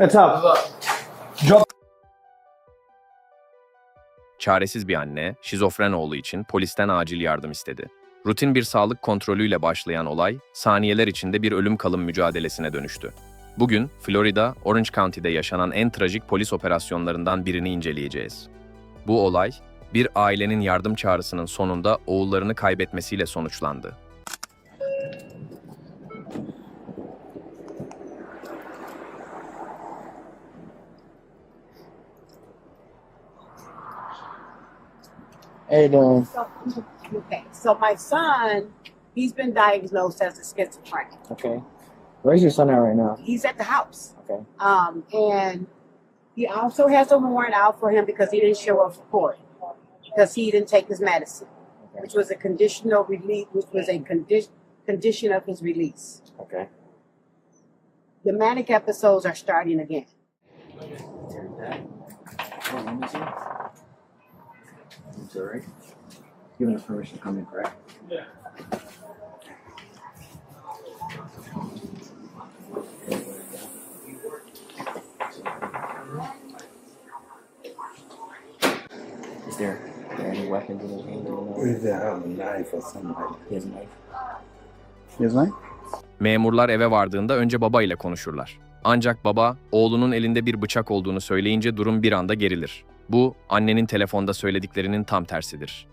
It's up. Çaresiz bir anne, şizofren oğlu için polisten acil yardım istedi. Rutin bir sağlık kontrolüyle başlayan olay, saniyeler içinde bir ölüm kalım mücadelesine dönüştü. Bugün, Florida, Orange County'de yaşanan en trajik polis operasyonlarından birini inceleyeceğiz. Bu olay, bir ailenin yardım çağrısının sonunda oğullarını kaybetmesiyle sonuçlandı. How you doing? So, okay, so my son, he's been diagnosed as a schizophrenic. Okay. Where's your son at right now? He's at the house. Okay. Um, and he also has a warrant out for him because he didn't show up for court because he didn't take his medicine, Okay. which was a conditional release, which was a condition condition of his release. Okay. The manic episodes are starting again. Alright. Given us permission to come in, correct? Is there, there any weapons in his hand? They have a knife or something? He has a knife. Here's mine. Memurlar eve vardığında önce baba ile konuşurlar. Ancak baba, oğlunun elinde bir bıçak olduğunu söyleyince durum bir anda gerilir. Bu, annenin telefonda söylediklerinin tam tersidir.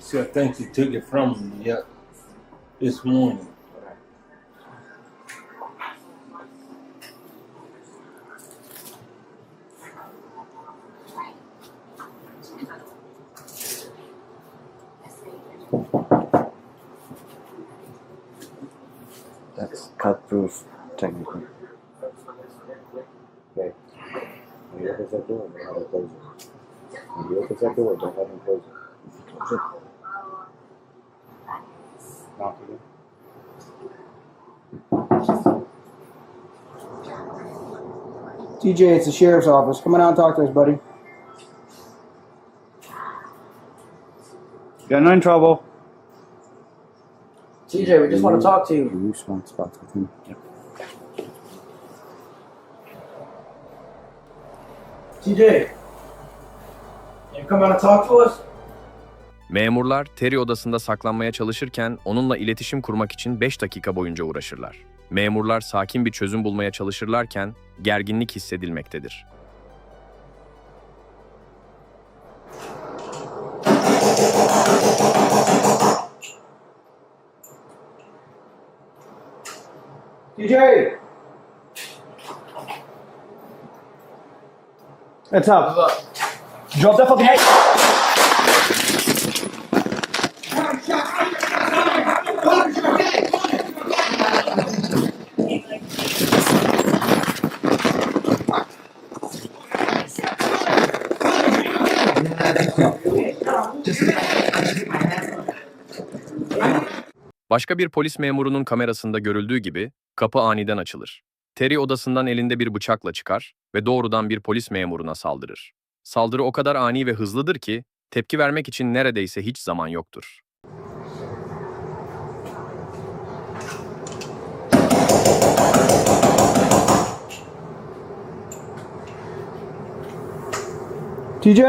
So I think you took it from me yeah, this morning. That's cut proof, technically. He opens that door, don't have him close it. When he opens that door, don't have him close it. Knock again. TJ, it's the sheriff's office. Come on out and talk to us, buddy. Got no trouble. TJ, we just want to talk to you. You swamp spots with him. TJ, you come out and talk to us? Memurlar Terry odasında saklanmaya çalışırken onunla iletişim kurmak için 5 dakika boyunca uğraşırlar. Memurlar sakin bir çözüm bulmaya çalışırlarken gerginlik hissedilmektedir. TJ! It's up. Drop that fucking Başka bir polis memurunun kamerasında görüldüğü gibi kapı aniden açılır. Terry odasından elinde bir bıçakla çıkar ve doğrudan bir polis memuruna saldırır. Saldırı o kadar ani ve hızlıdır ki tepki vermek için neredeyse hiç zaman yoktur. TJ!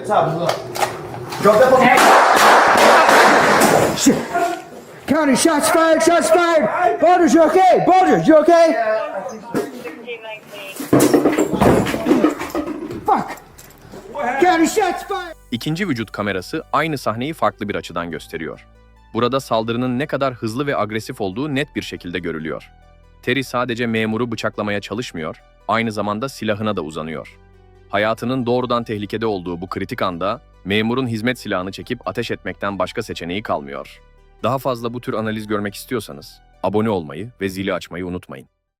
It's up. Drop that fucking Shit! County, shots fired, shots fired! Boulders, you okay? Boulders, you okay? Fuck! County, shots fired! İkinci vücut kamerası aynı sahneyi farklı bir açıdan gösteriyor. Burada saldırının ne kadar hızlı ve agresif olduğu net bir şekilde görülüyor. Terry sadece memuru bıçaklamaya çalışmıyor, aynı zamanda silahına da uzanıyor. Hayatının doğrudan tehlikede olduğu bu kritik anda memurun hizmet silahını çekip ateş etmekten başka seçeneği kalmıyor. Daha fazla bu tür analiz görmek istiyorsanız abone olmayı ve zili açmayı unutmayın.